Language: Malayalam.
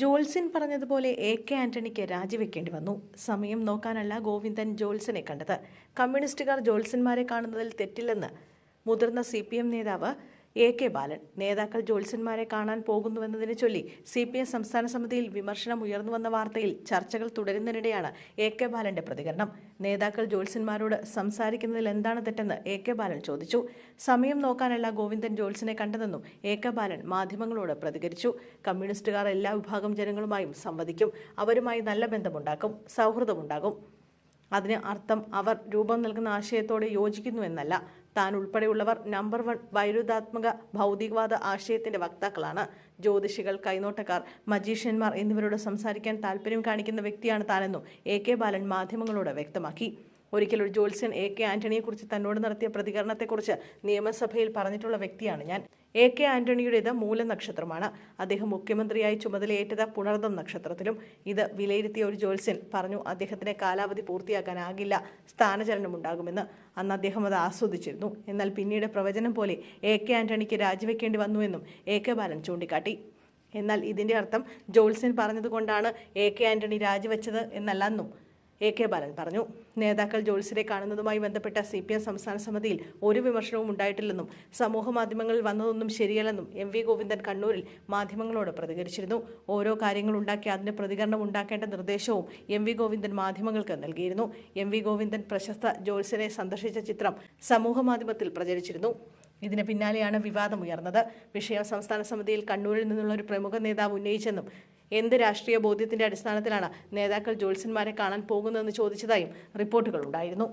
ജോൾസിൻ പറഞ്ഞതുപോലെ എ കെ ആന്റണിക്ക് രാജിവെക്കേണ്ടി വന്നു. സമയം നോക്കാനല്ല ഗോവിന്ദൻ ജോൾസിനെ കണ്ടത്. കമ്മ്യൂണിസ്റ്റുകാർ ജോൾസന്മാരെ കാണുന്നതിൽ തെറ്റില്ലെന്ന് മുതിർന്ന സി നേതാവ് എ കെ ബാലൻ. നേതാക്കൾ ജോത്സ്യന്മാരെ കാണാൻ പോകുന്നുവെന്നതിനെ ചൊല്ലി സി പി എം സംസ്ഥാന സമിതിയിൽ വിമർശനം ഉയർന്നു വന്ന വാർത്തയിൽ ചർച്ചകൾ തുടരുന്നതിനിടെയാണ് എ കെ ബാലന്റെ പ്രതികരണം. നേതാക്കൾ ജോത്സ്യന്മാരോട് സംസാരിക്കുന്നതിൽ എന്താണ് തെറ്റെന്ന് എ കെ ബാലൻ ചോദിച്ചു. സമയം നോക്കാനല്ല ഗോവിന്ദൻ ജോത്സ്യനെ കണ്ടതെന്നും എ കെ ബാലൻ മാധ്യമങ്ങളോട് പ്രതികരിച്ചു. കമ്മ്യൂണിസ്റ്റുകാർ എല്ലാ വിഭാഗം ജനങ്ങളുമായും സംവദിക്കും. അവരുമായി നല്ല ബന്ധമുണ്ടാക്കും. സൗഹൃദമുണ്ടാകും. അതിന് അർത്ഥം അവർ രൂപം നൽകുന്ന ആശയത്തോട് യോജിക്കുന്നു എന്നല്ല. താൻ ഉൾപ്പെടെയുള്ളവർ നമ്പർ വൺ വൈരുദ്ധാത്മക ഭൗതികവാദ ആശയത്തിന്റെ വക്താക്കളാണ്. ജ്യോതിഷികൾ കൈനോട്ടക്കാർ മജീഷ്യന്മാർ എന്നിവരോട് സംസാരിക്കാൻ താല്പര്യം കാണിക്കുന്ന വ്യക്തിയാണ് താനെന്നും എ കെ ബാലൻ മാധ്യമങ്ങളോട് വ്യക്തമാക്കി. ഒരിക്കൽ ഒരു ജോത്സ്യൻ എ കെ ആന്റണിയെക്കുറിച്ച് തന്നോട് നടത്തിയ പ്രതികരണത്തെക്കുറിച്ച് നിയമസഭയിൽ പറഞ്ഞിട്ടുള്ള വ്യക്തിയാണ് ഞാൻ. എ കെ ആന്റണിയുടേത് മൂലനക്ഷത്രമാണ് അദ്ദേഹം മുഖ്യമന്ത്രിയായി ചുമതലയേറ്റത് പുണർദം നക്ഷത്രത്തിലും. ഇത് വിലയിരുത്തിയ ഒരു ജോത്സ്യൻ പറഞ്ഞു അദ്ദേഹത്തിന് കാലാവധി പൂർത്തിയാക്കാനാകില്ല സ്ഥാനചലനം ഉണ്ടാകുമെന്ന് അന്ന് അദ്ദേഹം അത് ആസ്വദിച്ചിരുന്നു. എന്നാൽ പിന്നീട് പ്രവചനം പോലെ എ കെ ആന്റണിക്ക് രാജിവെക്കേണ്ടി വന്നുവെന്നും എ കെ ബാലൻ ചൂണ്ടിക്കാട്ടി. എന്നാൽ ഇതിന്റെ അർത്ഥം ജോത്സ്യൻ പറഞ്ഞതുകൊണ്ടാണ് എ കെ ആന്റണി രാജിവെച്ചത് എന്നല്ലെന്നും എ കെ ബാലൻ പറഞ്ഞു. നേതാക്കൾ ജോത്സ്യരെ കാണുന്നതുമായി ബന്ധപ്പെട്ട സി പി എം സംസ്ഥാന സമിതിയിൽ ഒരു വിമർശനവും ഉണ്ടായിട്ടില്ലെന്നും സമൂഹ മാധ്യമങ്ങളിൽ വന്നതൊന്നും ശരിയല്ലെന്നും എം വി ഗോവിന്ദൻ കണ്ണൂരിൽ മാധ്യമങ്ങളോട് പ്രതികരിച്ചിരുന്നു. ഓരോ കാര്യങ്ങൾ ഉണ്ടാക്കി അതിന് പ്രതികരണം ഉണ്ടാക്കേണ്ട നിർദ്ദേശവും എം വി ഗോവിന്ദൻ മാധ്യമങ്ങൾക്ക് നൽകിയിരുന്നു. എം വി ഗോവിന്ദൻ പ്രശസ്ത ജോത്സ്യനെ സന്ദർശിച്ച ചിത്രം സമൂഹ മാധ്യമത്തിൽ പ്രചരിച്ചിരുന്നു. ഇതിന് പിന്നാലെയാണ് വിവാദം ഉയർന്നത് വിഷയം സംസ്ഥാന സമിതിയിൽ കണ്ണൂരിൽ നിന്നുള്ള ഒരു പ്രമുഖ നേതാവ് ഉന്നയിച്ചെന്നും എന്ത് രാഷ്ട്രീയ ബോധ്യത്തിന്റെ അടിസ്ഥാനത്തിലാണ് നേതാക്കൾ ജോത്സ്യന്മാരെ കാണാൻ പോകുന്നതെന്ന് ചോദിച്ചതായും റിപ്പോർട്ടുകൾ ഉണ്ടായിരുന്നു.